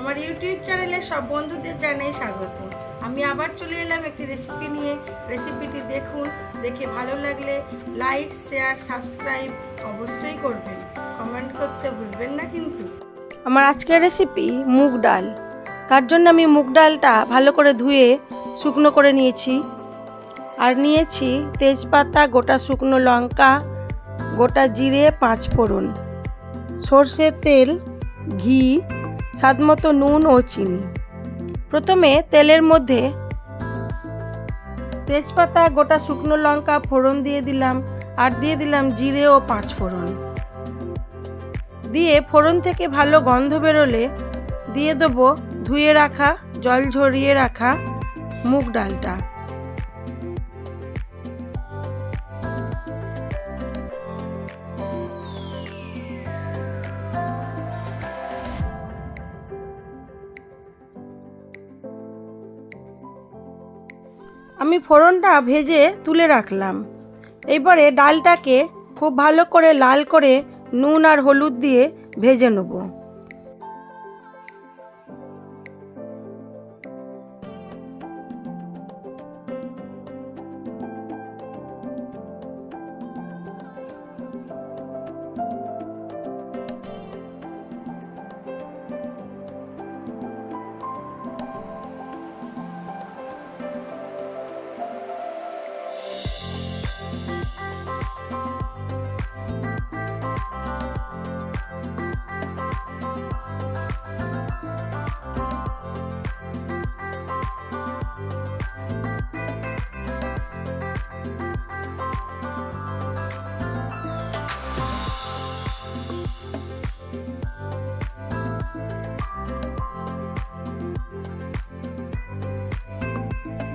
আমার ইউটিউব চ্যানেলে সব বন্ধুদের জানাই স্বাগত। আমি আবার চলে এলাম একটি রেসিপি নিয়ে। রেসিপিটি দেখুন, দেখে ভালো লাগলে লাইক শেয়ার সাবস্ক্রাইব অবশ্যই করবেন। কমেন্ট করতে ভুলবেন না কিন্তু। আমার আজকের রেসিপি মুগ ডাল। তার জন্য আমি মুগ ডালটা ভালো করে ধুয়ে শুকনো করে নিয়েছি। আর নিয়েছি তেজপাতা, গোটা শুকনো লঙ্কা, গোটা জিরে, পাঁচ ফোড়ন। সর্ষের তেল, ঘি স্বাদমতো নুন ও চিনি। প্রথমে তেলের মধ্যে তেজপাতা, গোটা শুকনো লঙ্কা ফোড়ন দিয়ে দিলাম আর দিয়ে দিলাম জিরে ও পাঁচ ফোড়ন। দিয়ে ফোড়ন থেকে ভালো গন্ধ বেরোলে দিয়ে দেবো ধুয়ে রাখা, জল ঝরিয়ে রাখা মুগ ডালটা। আমি ফোড়নটা ভেজে তুলে রাখলাম। এবারে ডালটাকে খুব ভালো করে লাল করে নুন আর হলুদ দিয়ে ভেজে নেব।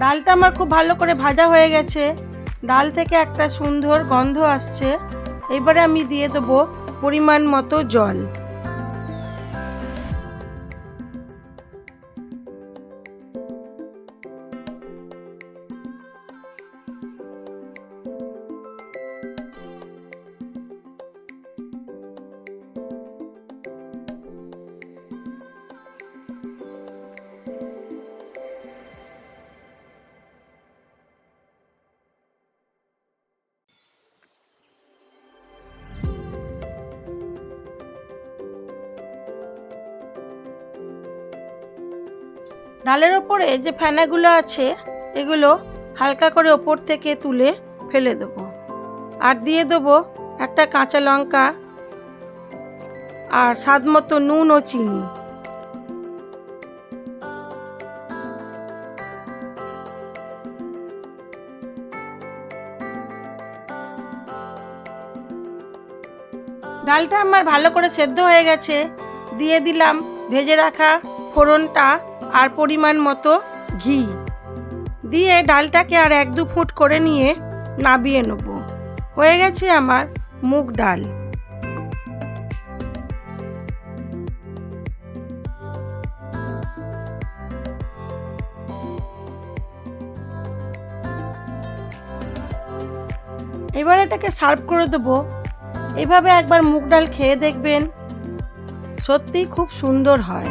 ডালটা আমার খুব ভালো করে ভাজা হয়ে গেছে। ডাল থেকে একটা সুন্দর গন্ধ আসছে। এবারে আমি দিয়ে দেবো পরিমাণ মতো জল। ডালের ওপরে যে ফেনাগুলো আছে, এগুলো হালকা করে ওপর থেকে তুলে ফেলে দেবো। আর দিয়ে দেবো একটা কাঁচা লঙ্কা আর স্বাদ মতো নুন ও চিনি। ডালটা আমার ভালো করে সেদ্ধ হয়ে গেছে। দিয়ে দিলাম ভেজে রাখা ফোড়নটা আর পরিমাণ মতো ঘি। দিয়ে ডালটাকে আর এক দু ফুট করে নিয়ে নাবিয়ে নেব। হয়ে গেছে আমার মুগ ডাল। এবার এটাকে সার্ভ করে দেবো। এভাবে একবার মুগ ডাল খেয়ে দেখবেন। সত্যিই খুব সুন্দর হয়।